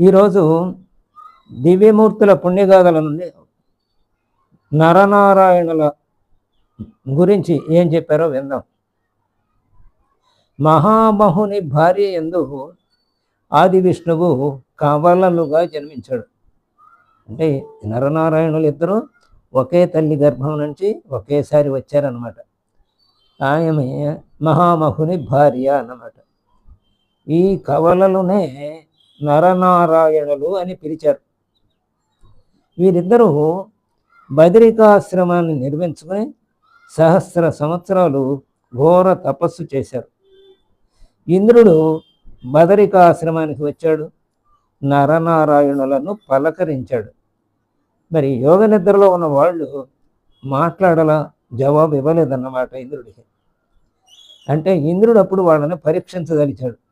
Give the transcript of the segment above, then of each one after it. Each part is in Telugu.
ఈరోజు దివ్యమూర్తుల పుణ్యగాథల నుండి నరనారాయణుల గురించి ఏం చెప్పారో విందాం. మహామహుని భార్య ఎందు ఆది విష్ణువు కవలలుగా జన్మించాడు. అంటే నరనారాయణులు ఇద్దరు ఒకే తల్లి గర్భం నుంచి ఒకేసారి వచ్చారనమాట ఆమె మహామహుని భార్య అన్నమాట. ఈ కవలలునే నరనారాయణులు అని పిలిచారు. వీరిద్దరూ బదరికాశ్రమాన్ని నిర్మించుకొని సహస్ర సంవత్సరాలు ఘోర తపస్సు చేశారు. ఇంద్రుడు బదరికాశ్రమానికి వచ్చాడు. నరనారాయణులను పలకరించాడు. మరి యోగ నిద్రలో ఉన్న వాళ్ళు మాట్లాడలా జవాబు ఇవ్వలేదన్నమాట ఇంద్రుడికి. అంటే ఇంద్రుడు అప్పుడు వాళ్ళని పరీక్షించదలిచాడు.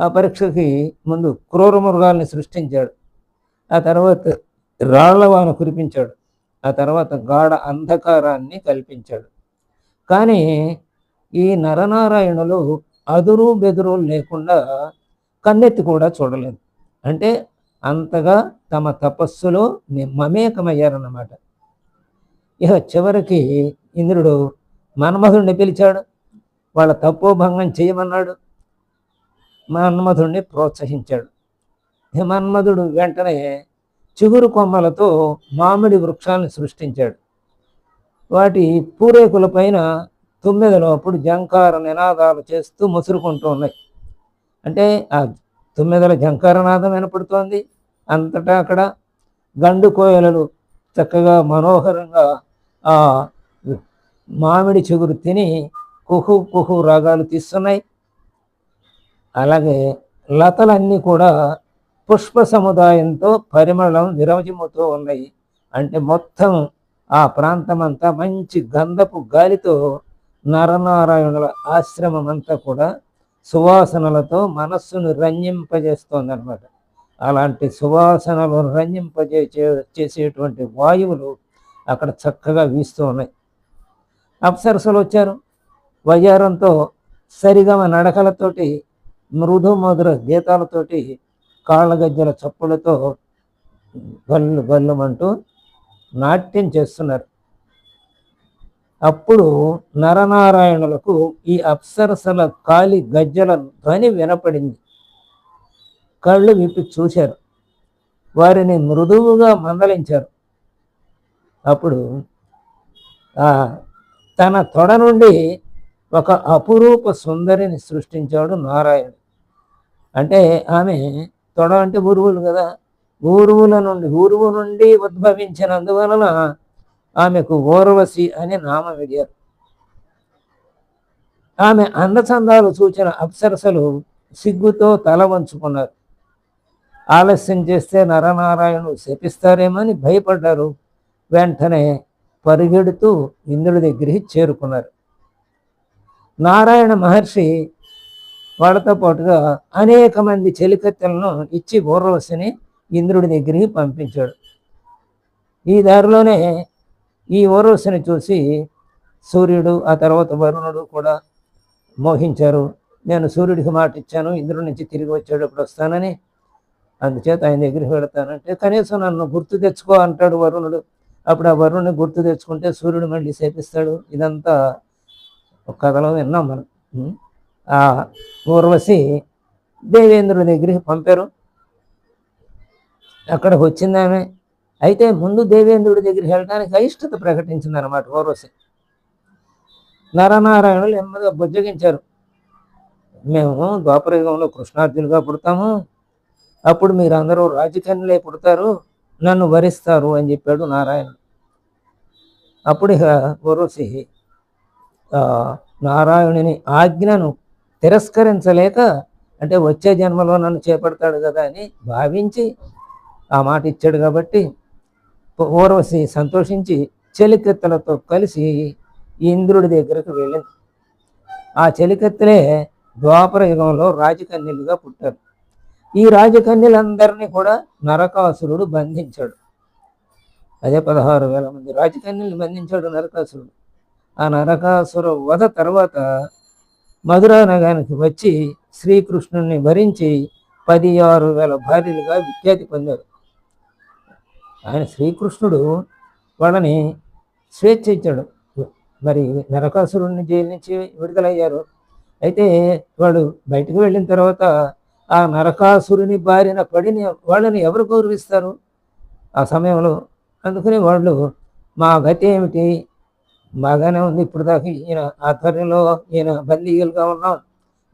ఆ పరీక్షకి ముందు క్రూర మృగాల్ని సృష్టించాడు. ఆ తర్వాత రాళ్ళవాన కురిపించాడు. ఆ తర్వాత గాఢ అంధకారాన్ని కల్పించాడు. కానీ ఈ నరనారాయణులు అదురు బెదురు లేకుండా కన్నెత్తి కూడా చూడలేదు. అంటే అంతగా తమ తపస్సులో ని- మమేకమయ్యారన్నమాట. ఇక చివరికి ఇంద్రుడు మన్మధుడిని పిలిచాడు. వాళ్ళ భంగం చేయమన్నాడు. మన్మధుడిని ప్రోత్సహించాడు. మన్మధుడు వెంటనే చిగురు కొమ్మలతో మామిడి వృక్షాలను సృష్టించాడు. వాటి పూరేకుల పైన తుమ్మెదలు అప్పుడు జంకార నినాదాలు చేస్తూ ముసురుకుంటూ ఉన్నాయి. అంటే ఆ తొమ్మిదల జంకారనాదం వినపడుతోంది. అంతటా అక్కడ గండు కోయలలు చక్కగా మనోహరంగా ఆ మామిడి చిగురు తిని కుహు కుహు రాగాలు తీస్తున్నాయి. అలాగే లతలన్నీ కూడా పుష్ప సముదాయంతో పరిమళం విరవజిమ్ముతూ ఉన్నాయి. అంటే మొత్తం ఆ ప్రాంతమంతా మంచి గంధపు గాలితో నరనారాయణుల ఆశ్రమం అంతా కూడా సువాసనలతో మనస్సును రంజింపజేస్తోంది అనమాట అలాంటి సువాసనలు రంజింపజే చేసేటువంటి వాయువులు అక్కడ చక్కగా వీస్తూ ఉన్నాయి. అప్సరసలు వచ్చారు. వయ్యారంతో సరిగమ నడకలతోటి మృదు మధుర గీతాలతోటి కాళ్ళగజ్జల చప్పులతో గల్లు గల్లుమంటూ నాట్యం చేస్తున్నారు. అప్పుడు నరనారాయణులకు ఈ అప్సరసల కాలి గజ్జల ధ్వని వినపడింది. కళ్ళు విప్పి చూశారు. వారిని మృదువుగా మందలించారు. అప్పుడు ఆ తన తొడ నుండి ఒక అపురూప సుందరిని సృష్టించాడు నారాయణుడు. అంటే ఆమె తొడ అంటే గురువులు కదా. ఊరువుల నుండి ఊరువు నుండి ఉద్భవించినందువలన ఆమెకు ఓర్వశి అని నామం విడియారు ఆమె అందచందాలు సూచిన అప్సరసలు సిగ్గుతో తల వంచుకున్నారు. ఆలస్యం చేస్తే నరనారాయణుడు శపిస్తారేమని భయపడ్డారు. వెంటనే పరిగెడుతూ ఇంద్రుడి దగ్గరికి చేరుకున్నారు. నారాయణ మహర్షి వాళ్ళతో పాటుగా అనేక మంది చెలికత్తెలను ఇచ్చి ఊర్వశిని ఇంద్రుడి దగ్గరికి పంపించాడు. ఈ దారిలోనే ఈ ఊర్వశిని చూసి సూర్యుడు ఆ తర్వాత వరుణుడు కూడా మోహించారు. నేను సూర్యుడికి మాట ఇచ్చాను ఇంద్రుడి నుంచి తిరిగి వచ్చేటప్పుడు వస్తానని. అందుచేత ఆయన దగ్గరికి వెళతానంటే కనీసం నన్ను గుర్తు తెచ్చుకో అంటాడు వరుణుడు. అప్పుడు ఆ వరుణుని గుర్తు తెచ్చుకుంటే సూర్యుడు మళ్ళీ శపిస్తాడు. ఇదంతా ఒక కథలో విన్నాం మనం. ఆ ఊర్వశి దేవేంద్రుడి దగ్గరికి పంపారు. అక్కడికి వచ్చిందామె. అయితే ముందు దేవేంద్రుడి దగ్గరికి వెళ్ళడానికి అయిష్టత ప్రకటించింది అనమాట ఊర్వశి. నరనారాయణులు నెమ్మదిగా బుజ్జగించారు. మేము ద్వాపరయుగంలో కృష్ణార్జునుగా పుడతాము. అప్పుడు మీరందరూ రాజకన్యలే పుడతారు. నన్ను వరిస్తారు అని చెప్పాడు నారాయణుడు. అప్పుడు ఇక ఊర్వశి నారాయణుని ఆజ్ఞను తిరస్కరించలేక అంటే వచ్చే జన్మలో నన్ను చేపడతాడు కదా అని భావించి ఆ మాట ఇచ్చాడు కాబట్టి ఊర్వశి సంతోషించి చెలికెత్తలతో కలిసి ఇంద్రుడి దగ్గరకు వెళ్ళింది. ఆ చెలికెత్తలే ద్వాపర యుగంలో రాజకన్యలుగా పుట్టారు. ఈ రాజకన్యలందరినీ కూడా నరకాసురుడు బంధించాడు. అదే పదహారు వేల మంది రాజకన్యల్ని బంధించాడు నరకాసురుడు. ఆ నరకాసుర వధ తర్వాత మధురా నగరానికి వచ్చి శ్రీకృష్ణుని భరించి పది ఆరు వేల భార్యలుగా విఖ్యాతి పొందారు. ఆయన శ్రీకృష్ణుడు వాళ్ళని స్వేచ్ఛ ఇచ్చాడు. మరి నరకాసురుడిని జైలు నుంచి విడుదలయ్యారు. అయితే వాడు బయటకు వెళ్ళిన తర్వాత ఆ నరకాసురుని బారిన పడిన వాళ్ళని ఎవరు గౌరవిస్తారు? ఆ సమయంలో అందుకని వాళ్ళు మా గతి ఏమిటి? బాగానే ఉంది. ఇప్పుడు దాకా ఈయన ఆధ్వర్యంలో ఈయన బందీలుగా ఉన్నాం.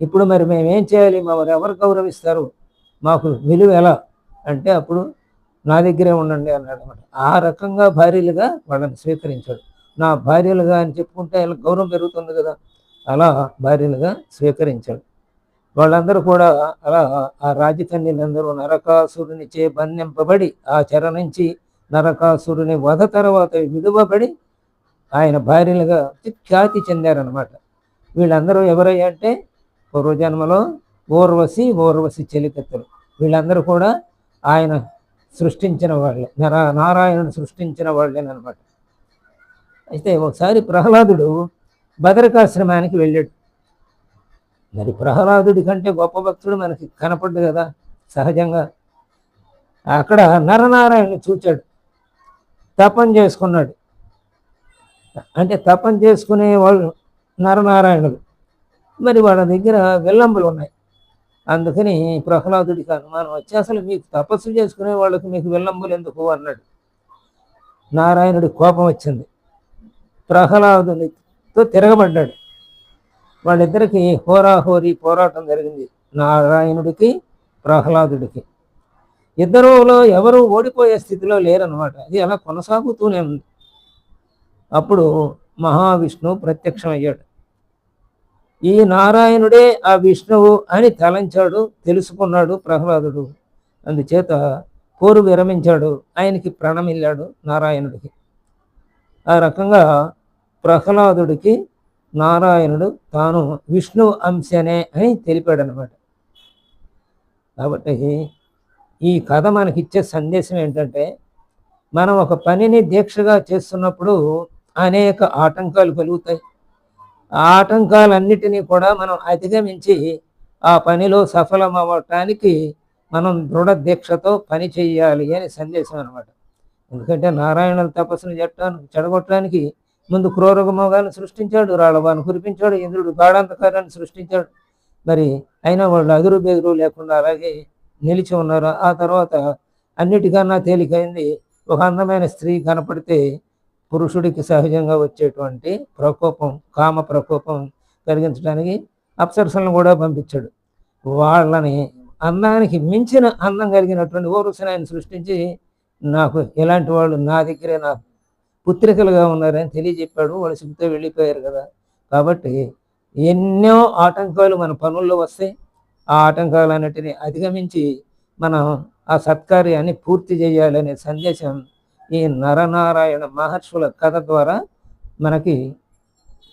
ఇప్పుడు మరి మేము ఏం చేయాలి మమ్మల్ని ఎవరు గౌరవిస్తారు? మాకు విలువ ఎలా? అంటే అప్పుడు నా దగ్గరే ఉండండి అన్నాడు అనమాట ఆ రకంగా భార్యలుగా వాళ్ళని స్వీకరించాడు. నా భార్యలుగా అని చెప్పుకుంటే వాళ్ళకి గౌరవం పెరుగుతుంది కదా. అలా భార్యలుగా స్వీకరించాడు. వాళ్ళందరూ కూడా అలా ఆ రాజకన్యలందరూ నరకాసురునిచే బంధింపబడి ఆ చెర నుంచి నరకాసురుని వధ తర్వాత విడువబడి ఆయన భార్యలుగా ఖ్యాతి చెందారనమాట వీళ్ళందరూ ఎవరయ్యా అంటే పూర్వజన్మలో ఊర్వశి ఊర్వశి చెలికత్తులు. వీళ్ళందరూ కూడా ఆయన సృష్టించిన వాళ్ళే. నర నారాయణుడు సృష్టించిన వాళ్ళేనమాట అయితే ఒకసారి ప్రహ్లాదుడు బదరికాశ్రమానికి వెళ్ళాడు. మరి ప్రహ్లాదుడి కంటే గొప్ప భక్తుడు మనకి కనపడ్డు కదా సహజంగా. అక్కడ నరనారాయణ చూచాడు. తపం చేసుకున్నాడు. అంటే తపం చేసుకునే వాళ్ళు నరనారాయణుడు మరి వాళ్ళ దగ్గర విల్లంబులు ఉన్నాయి. అందుకని ప్రహ్లాదుడికి అనుమానం వచ్చి అసలు మీకు తపస్సు చేసుకునే వాళ్ళకి మీకు విల్లంబులు ఎందుకు? అన్నాడు. నారాయణుడి కోపం వచ్చింది. ప్రహ్లాదునితో తిరగబడ్డాడు. వాళ్ళిద్దరికి హోరాహోరీ పోరాటం జరిగింది. నారాయణుడికి ప్రహ్లాదుడికి. ఇద్దరులో ఎవరు ఓడిపోయే స్థితిలో లేరనమాట అది అలా కొనసాగుతూనే ఉంది. అప్పుడు మహావిష్ణువు ప్రత్యక్షమయ్యాడు. ఈ నారాయణుడే ఆ విష్ణువు అని తలంచాడు తెలుసుకున్నాడు ప్రహ్లాదుడు. అందుచేత కోరు విరమించాడు ఆయనకి ప్రణమిల్లాడు నారాయణుడికి. ఆ రకంగా ప్రహ్లాదుడికి నారాయణుడు తాను విష్ణు అంశనే అని తెలిపాడు అనమాట కాబట్టి ఈ కథ మనకి ఇచ్చే సందేశం ఏంటంటే మనం ఒక పనిని దీక్షగా చేస్తున్నప్పుడు అనేక ఆటంకాలు కలుగుతాయి. ఆ ఆటంకాలన్నిటినీ కూడా మనం అధిగమించి ఆ పనిలో సఫలం అవ్వటానికి మనం దృఢ దీక్షతో పని చేయాలి అని సందేశం అనమాట ఎందుకంటే నారాయణ తపస్సును చెట్టాను చెడగొట్టడానికి ముందు క్రూరగమోగాన్ని సృష్టించాడు రాళ్ళవాన్ని కురిపించాడు ఇంద్రుడు గాఢాంధకారాన్ని సృష్టించాడు. మరి అయినా వాళ్ళు అదురు బెదురు లేకుండా అలాగే నిలిచి ఉన్నారు. ఆ తర్వాత అన్నిటికన్నా తేలికైంది ఒక అందమైన స్త్రీ కనపడితే పురుషుడికి సహజంగా వచ్చేటువంటి ప్రకోపం కామ ప్రకోపం కలిగించడానికి అప్సరసలను కూడా పంపించాడు. వాళ్ళని అందానికి మించిన అందం కలిగినటువంటి ఓరుసని ఆయన సృష్టించి నాకు ఇలాంటి వాళ్ళు నా దగ్గరే నా పుత్రికలుగా ఉన్నారని తెలియజెప్పాడు. వాళ్ళు సిగ్గుతో వెళ్ళిపోయారు కదా. కాబట్టి ఎన్నో ఆటంకాలు మన పనుల్లో వస్తాయి ఆ ఆటంకాలన్నిటిని అధిగమించి మనం ఆ సత్కార్యాన్ని పూర్తి చేయాలనే సందేశం ఈ నరనారాయణ మహర్షుల కథ ద్వారా మనకి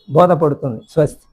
బోధపడుతుంది. స్వస్తి.